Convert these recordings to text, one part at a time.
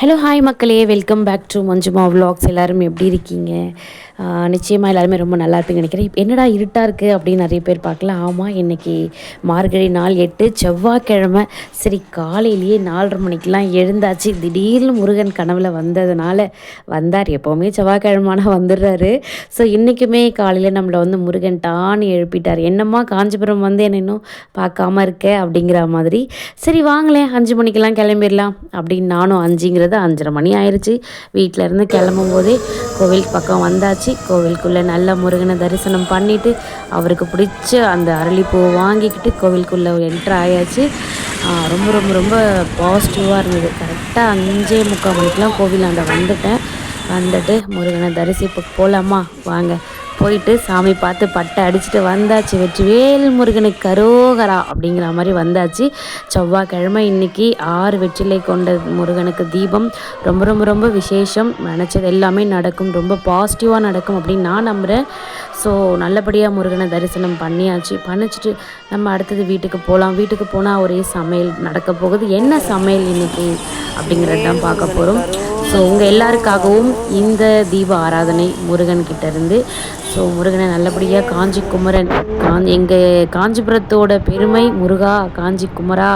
Hello hi மக்களே. Welcome back to Manjuma vlogs. எல்லாருமே எப்படி இருக்கீங்க? நிச்சயமாக எல்லாருமே ரொம்ப நல்லா இருப்பீங்க நினைக்கிறேன். என்னடா இருட்டாக இருக்குது அப்படின்னு நிறைய பேர் பார்க்கலாம். ஆமாம் இன்றைக்கி மார்கழி நாள் எட்டு செவ்வாய்க்கிழமை. சரி காலையிலேயே நாலரை மணிக்கெலாம் எழுந்தாச்சு. திடீர்னு முருகன் கனவில் வந்ததுனால வந்தார். எப்போவுமே செவ்வாய்க்கிழமான வந்துடுறாரு. ஸோ இன்றைக்குமே காலையில் நம்மளை வந்து முருகன் டான்னு எழுப்பிட்டார். என்னம்மா காஞ்சிபுரம் வந்து என்ன இன்னும் பார்க்காம இருக்க? அப்படிங்கிற மாதிரி. சரி வாங்களேன். அஞ்சு மணிக்கெல்லாம் கிளம்பிடலாம் அப்படின்னு நானும் அஞ்சுங்கிற அஞ்சுங்கிறது அஞ்சரை மணி ஆயிடுச்சு வீட்டில் இருந்து கிளம்பும் போதே கோவில் பக்கம் வந்தாச்சு. கோவிலுக்குள்ளே நல்ல முருகனை தரிசனம் பண்ணிவிட்டு அவருக்கு பிடிச்ச அந்த அரளிப்பூ வாங்கிக்கிட்டு கோவிலுக்குள்ளே என்ட்ரு ஆயாச்சு. ரொம்ப ரொம்ப ரொம்ப பாசிட்டிவாக இருந்தது. கரெக்டாக அஞ்சே முக்கால் மணிக்கெலாம் அந்த வந்துட்டேன். வந்துட்டு முருகனை தரிசிப்பு போகலாமா வாங்க. போயிட்டு சாமி பார்த்து பட்டை அடிச்சுட்டு வந்தாச்சு. வெற்றிவேல் முருகனுக்கு கரோகரா அப்படிங்கிற மாதிரி வந்தாச்சு. செவ்வாய்க்கிழமை இன்னைக்கு ஆறு வெற்றிலை கொண்ட முருகனுக்கு தீபம். ரொம்ப ரொம்ப ரொம்ப விசேஷம். நினச்சது எல்லாமே நடக்கும். ரொம்ப பாசிட்டிவாக நடக்கும் அப்படின்னு நான் நம்புகிறேன் ஸோ நல்லபடியாக முருகனை தரிசனம் பண்ணியாச்சு. பண்ணிச்சிட்டு நம்ம அடுத்தது வீட்டுக்கு போகலாம் வீட்டுக்கு போனால் ஒரே சமையல் நடக்க போகுது. என்ன சமையல் இன்னைக்கு அப்படிங்கிறது தான் பார்க்க போகிறோம் ஸோ உங்கள் எல்லாருக்காகவும் இந்த தீப ஆராதனை முருகன்கிட்ட இருந்து. ஸோ முருகனை நல்லபடியாக காஞ்சி குமரன் காஞ்சி எங்கள் காஞ்சிபுரத்தோட பெருமை முருகா காஞ்சி குமரா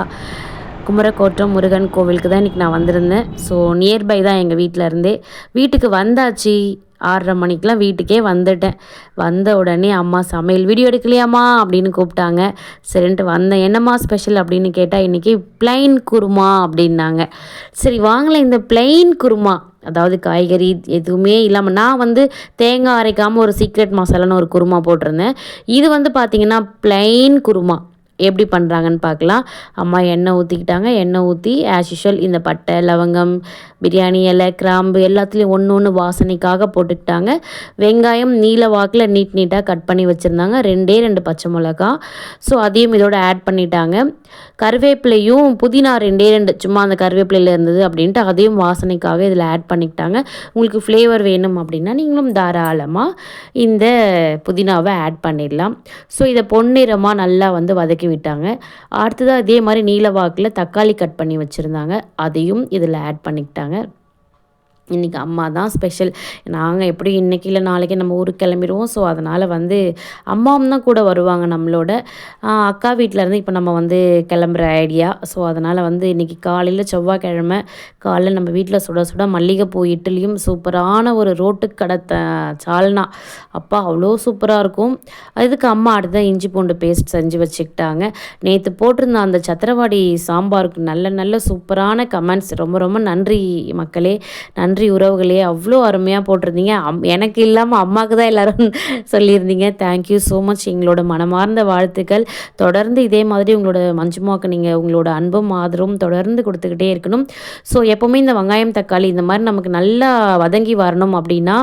குமரக்கோட்டம் முருகன் கோவிலுக்கு தான் இன்றைக்கி நான் வந்திருந்தேன். ஸோ நியர்பை தான் எங்கள் வீட்டில் இருந்தே. வீட்டுக்கு வந்தாச்சு. ஆறரை மணிக்கெலாம் வீட்டுக்கே வந்துட்டேன். வந்த உடனே அம்மா சமையல் வீடியோ எடுக்கலையாம்மா? அப்படின்னு கூப்பிட்டாங்க. சரின்ட்டு வந்தேன். என்னம்மா ஸ்பெஷல் அப்படின்னு கேட்டால் இன்றைக்கி பிளைன் குருமா அப்படின்னாங்க. சரி வாங்கல இந்த பிளைன் குருமா அதாவது காய்கறி எதுவுமே இல்லாமல் நான் வந்து தேங்காய் அரைக்காமல் ஒரு சீக்ரெட் மசாலான்னு ஒரு குருமா போட்டிருந்தேன். இது வந்து பார்த்திங்கன்னா பிளைன் குருமா. எப்படி பண்ணுறாங்கன்னு பார்க்கலாம். அம்மா எண்ணெய் ஊற்றிக்கிட்டாங்க எண்ணெய் ஊற்றி ஆஸ் யூஷுவல் இந்த பட்டை லவங்கம் பிரியாணி இலை கிராம்பு எல்லாத்துலேயும் ஒன்று ஒன்று வாசனைக்காக போட்டுக்கிட்டாங்க. வெங்காயம் நீல வாக்கில் நீட் நீட்டாக கட் பண்ணி வச்சுருந்தாங்க. ரெண்டே ரெண்டு பச்சை மிளகா. ஸோ அதையும் இதோட ஆட் பண்ணிட்டாங்க. கருவேப்பிலையும் புதினா ரெண்டே ரெண்டு சும்மா அந்த கருவேப்பிலையில் இருந்தது அப்படின்ட்டு அதையும் வாசனைக்காக இதில் ஆட் பண்ணிக்கிட்டாங்க. உங்களுக்கு ஃப்ளேவர் வேணும் அப்படின்னா நீங்களும் தாராளமாக இந்த புதினாவை ஆட் பண்ணிடலாம். ஸோ இதை பொன்னிறமாக நல்லா வந்து வதக்கி விட்டாங்க. அடுத்ததாக அதே மாதிரி நீல வாக்கில் தக்காளி கட் பண்ணி வச்சுருந்தாங்க. அதையும் இதில் ஆட் பண்ணிக்கிட்டாங்க. இன்றைக்கி அம்மா தான் ஸ்பெஷல் நாங்கள் எப்படி இன்றைக்கி இல்லை நாளைக்கு நம்ம ஊருக்கு கிளம்பிடுவோம். ஸோ அதனால் வந்து அம்மாவும் தான் கூட வருவாங்க நம்மளோட. அக்கா வீட்டில் இருந்து இப்போ நம்ம வந்து கிளம்புற ஐடியா ஸோ அதனால் வந்து இன்றைக்கி காலையில் செவ்வாய்க்கிழமை காலையில் நம்ம வீட்டில் சுட சுட மல்லிகைப்பூ இட்லியும் சூப்பரான ஒரு ரோட்டு கடை த சால்னா. அப்பா அவ்வளோ சூப்பராக இருக்கும். அதுக்கு அம்மா அடுத்த இஞ்சி பூண்டு பேஸ்ட் செஞ்சு வச்சுக்கிட்டாங்க. நேற்று போட்டிருந்த அந்த சத்திரவாடி சாம்பாருக்கு நல்ல நல்ல சூப்பரான கமெண்ட்ஸ் ரொம்ப ரொம்ப நன்றி மக்களே. நன்றி உறவுகளே அவ்வளோ அருமையாக போட்டிருந்தீங்க. அம் எனக்கு இல்லாமல் அம்மாவுக்கு தான் எல்லாரும் சொல்லியிருந்தீங்க. தேங்க்யூ ஸோ மச் எங்களோட மனமார்ந்த வாழ்த்துக்கள். தொடர்ந்து இதே மாதிரி உங்களோட மஞ்சுமாவுக்கு நீங்கள் உங்களோட அன்பும் ஆதரவும் தொடர்ந்து கொடுத்துக்கிட்டே இருக்கணும். ஸோ எப்போவுமே இந்த வெங்காயம் தக்காளி இந்த மாதிரி நமக்கு நல்லா வதங்கி வரணும் அப்படின்னா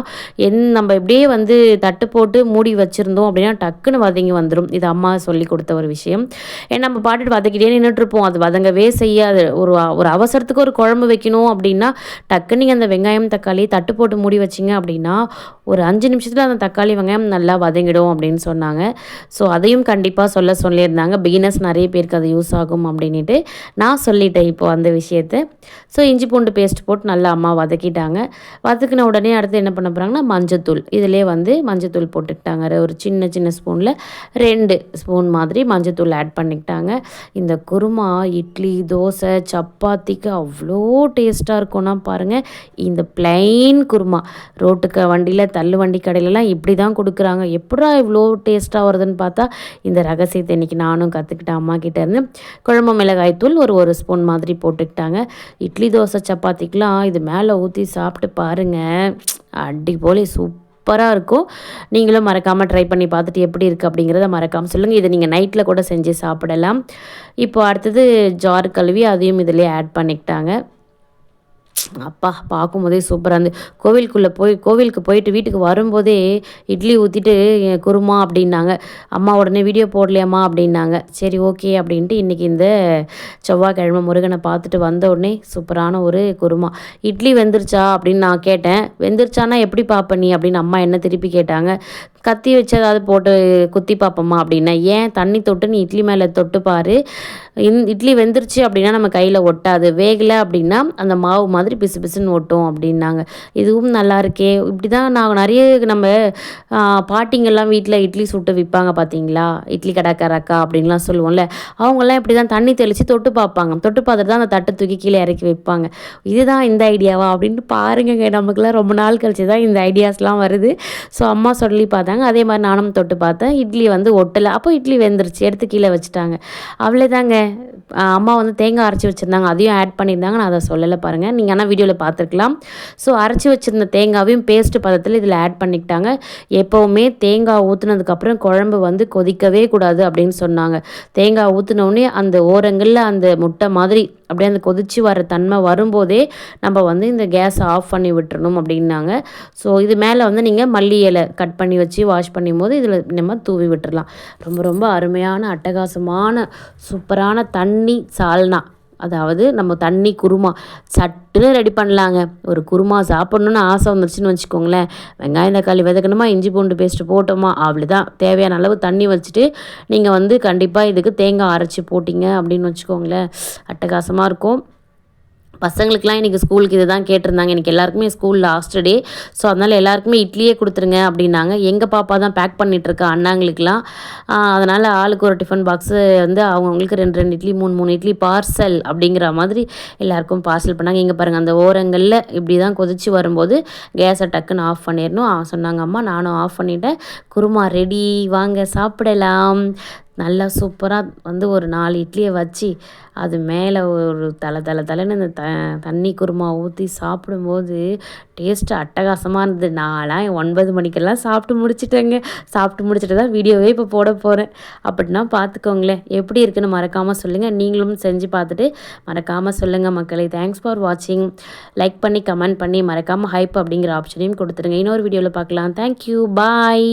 என் நம்ம இப்படியே வந்து தட்டு போட்டு மூடி வச்சுருந்தோம் அப்படின்னா டக்குன்னு வதங்கி வந்துடும் இது அம்மா சொல்லி கொடுத்த ஒரு விஷயம். ஏன்னா நம்ம பாட்டுட்டு வதக்கிட்டே நின்றுட்டுருப்போம் அது வதங்கவே செய்யாது. ஒரு ஒரு அவசரத்துக்கு ஒரு குழம்பு வைக்கணும் அப்படின்னா டக்குன்னு நீங்கள் அந்த வெங்காயம் தக்காளி தட்டு போட்டு மூடி வச்சிங்க அப்படின்னா ஒரு அஞ்சு நிமிஷத்தில் அந்த தக்காளி வெங்காயம் நல்லா வதங்கிடும் அப்படின்னு சொன்னாங்க. ஸோ அதையும் கண்டிப்பாக சொல்ல சொல்லியிருந்தாங்க. பிகினர்ஸ் நிறைய பேருக்கு அது யூஸ் ஆகும் அப்படின்ட்டு நான் சொல்லிட்டேன் இப்போது அந்த விஷயத்தை. ஸோ இஞ்சி பூண்டு பேஸ்ட் போட்டு நல்லா அம்மா வதக்கிட்டாங்க. வதக்கின உடனே அடுத்து என்ன பண்ண போகிறாங்கன்னா மஞ்சத்தூள். இதிலே வந்து மஞ்சத்தூள் போட்டுக்கிட்டாங்க. ஒரு சின்ன சின்ன ஸ்பூனில் ரெண்டு ஸ்பூன் மாதிரி மஞ்சத்தூள் ஆட் பண்ணிக்கிட்டாங்க. இந்த குருமா இட்லி தோசை சப்பாத்திக்கு அவ்வளோ டேஸ்ட்டாக இருக்கும்னா பாருங்கள் இந்த பிளைன் குருமா. ரோட்டுக்கு வண்டியில் தள்ளு வண்டி கடையிலலாம் இப்படி தான் கொடுக்குறாங்க. எப்படா இவ்வளோ டேஸ்ட்டாக வருதுன்னு பார்த்தா இந்த ரகசியத்தை இன்றைக்கி நானும் கற்றுக்கிட்டேன் அம்மா கிட்டேருந்து குழம்பு மிளகாய் தூள் ஒரு ஒரு ஸ்பூன் மாதிரி போட்டுக்கிட்டாங்க. இட்லி தோசை சப்பாத்திக்கெலாம் இது மேலே ஊற்றி சாப்பிட்டு பாருங்கள் அடிப்போலி சூப்பராக இருக்கும். நீங்களும் மறக்காமல் ட்ரை பண்ணி பார்த்துட்டு எப்படி இருக்குது அப்படிங்கிறத மறக்காமல் சொல்லுங்கள் இதை நீங்கள் நைட்டில் கூட செஞ்சு சாப்பிடலாம். இப்போ அடுத்தது ஜார் கழுவி அதையும் இதிலே ஆட் பண்ணிக்கிட்டாங்க. அப்பா பார்க்கும்போதே சூப்பராக இருந்து கோவிலுக்குள்ளே போய் கோவிலுக்கு போயிட்டு வீட்டுக்கு வரும்போதே இட்லி ஊற்றிட்டு குருமா அப்படின்னாங்க. அம்மா உடனே வீடியோ போடலையாம்மா அப்படின்னாங்க. சரி ஓகே அப்படின்ட்டு இன்றைக்கி இந்த செவ்வாய்க்கிழமை முருகனை பார்த்துட்டு வந்த உடனே சூப்பரான ஒரு குருமா. இட்லி வெந்துருச்சா? அப்படின்னு நான் கேட்டேன். வெந்துருச்சானா எப்படி பார்ப்ப நீ? அப்படின்னு அம்மா என்ன திருப்பி கேட்டாங்க. கத்தி வச்சு ஏதாவது போட்டு குத்தி பார்ப்போமா அப்படின்னா ஏன் தண்ணி தொட்டு நீ இட்லி மேலே தொட்டு பாரு. இன் இட்லி வெந்துருச்சு அப்படின்னா நம்ம கையில் ஒட்டாது. வேகலை அப்படின்னா அந்த மாவு மாதிரி பிசு பிசுன்னு ஒட்டும் அப்படின்னாங்க. இதுவும் நல்லா இருக்கே. இப்படி தான் நான் நிறைய நம்ம பாட்டிங்கெல்லாம் வீட்டில் இட்லி சுட்டு விற்பாங்க பார்த்தீங்களா இட்லி கடைக்காரக்கா அப்படின்லாம் சொல்லுவோம்ல. அவங்கெல்லாம் இப்படி தான் தண்ணி தெளித்து தொட்டு பார்ப்பாங்க தொட்டு பார்த்துட்டு தான் அந்த தட்டை தூக்கி கீழே இறக்கி வைப்பாங்க. இதுதான் இந்த ஐடியாவா? அப்படின்ட்டு பாருங்க நமக்குலாம் ரொம்ப நாள் கழிச்சு தான் இந்த ஐடியாஸ்லாம் வருது. ஸோ அம்மா சொல்லி பார்த்தாங்க. அதே மாதிரி நானும் தொட்டு பார்த்தேன். இட்லி வந்து ஒட்டலை. அப்போ இட்லி வெந்துருச்சு. எடுத்து கீழே வச்சுட்டாங்க. அவ்வளோதாங்க அம்மா வந்து தேங்காய் அரைச்சி வச்சுருந்தாங்க. அதையும் ஆட் பண்ணியிருந்தாங்க. நான் அதை சொல்லலை பாருங்கள் நீங்கள் ஆனால் வீடியோவில் பார்த்துருக்கலாம். ஸோ அரைச்சி வச்சுருந்த தேங்காவையும் பேஸ்ட்டு பதத்தில் இதில் ஆட் பண்ணிக்கிட்டாங்க. எப்போவுமே தேங்காய் ஊற்றுனதுக்கப்புறம் குழம்பு வந்து கொதிக்கவே கூடாது அப்படின்னு சொன்னாங்க. தேங்காய் ஊற்றினோடனே அந்த ஓரங்களில் அந்த முட்டை மாதிரி அப்படியே அந்த கொதித்து வர தன்மை வரும்போதே நம்ம வந்து இந்த கேஸை ஆஃப் பண்ணி விட்டுறணும் அப்படின்னாங்க. ஸோ இது மேலே வந்து நீங்கள் மல்லி இலை கட் பண்ணி வச்சு வாஷ் பண்ணும் போது இதில் நம்ம தூவி விட்டுடலாம் ரொம்ப ரொம்ப அருமையான அட்டகாசமான சூப்பரான தண்ணி சால்னா. அதாவது நம்ம தண்ணி குருமா சட்டுன்னு ரெடி பண்ணலாங்க. ஒரு குருமா சாப்பிட்ணுன்னு ஆசை வந்துருச்சுன்னு வச்சுக்கோங்களேன். வெங்காயம் தக்காளி விதக்கணுமா இஞ்சி பூண்டு பேஸ்ட்டு போட்டோமா அவ்வளோதான் தேவையான அளவு தண்ணி வச்சுட்டு நீங்கள் வந்து கண்டிப்பாக இதுக்கு தேங்காய் அரைச்சி போட்டிங்க அப்படின்னு வச்சுக்கோங்களேன். அட்டகாசமாக இருக்கும். பசங்களுக்குலாம் இன்றைக்கி ஸ்கூலுக்கு இது தான் கேட்டிருந்தாங்க. எனக்கு எல்லாருக்குமே ஸ்கூல் லாஸ்ட் டே ஸோ அதனால் எல்லாருக்குமே இட்லியே கொடுத்துருங்க அப்படின்னாங்க. எங்கள் பாப்பா தான் பேக் பண்ணிகிட்ருக்கா அண்ணாங்களுக்கெலாம் அதனால் ஆளுக்கு ஒரு டிஃபன் பாக்ஸு வந்து அவங்கவுங்களுக்கு ரெண்டு ரெண்டு இட்லி மூணு மூணு இட்லி பார்சல் அப்படிங்கிற மாதிரி எல்லாருக்கும் பார்சல் பண்ணாங்க. இங்கே பாருங்கள் அந்த ஓரங்களில் இப்படி தான் கொதித்து வரும்போது கேஸை டக்குன்னு ஆஃப் பண்ணிடணும். சொன்னாங்க அம்மா நானும் ஆஃப் பண்ணிவிட்டேன் குருமா ரெடி வாங்க சாப்பிடலாம். நல்லா சூப்பராக வந்து ஒரு நாலு இட்லியை வச்சு அது மேலே ஒரு தலை தலை தலைன்னு இந்த த தண்ணி குருமா ஊற்றி சாப்பிடும்போது டேஸ்ட்டு அட்டகாசமாக இருந்தது. நான்லாம் ஒன்பது மணிக்கெல்லாம் சாப்பிட்டு முடிச்சிட்டேங்க. சாப்பிட்டு முடிச்சுட்டு தான் வீடியோவே இப்போ போட போகிறேன் அப்படின்னா பார்த்துக்கோங்களேன் எப்படி இருக்குன்னு மறக்காமல் சொல்லுங்கள் நீங்களும் செஞ்சு பார்த்துட்டு மறக்காமல் சொல்லுங்கள் மக்களே. தேங்க்ஸ் ஃபார் வாட்சிங் லைக் பண்ணி கமெண்ட் பண்ணி மறக்காமல் ஹைப் அப்படிங்கிற ஆப்ஷனையும் கொடுத்துருங்க இன்னொரு வீடியோவில் பார்க்கலாம். Thank you bye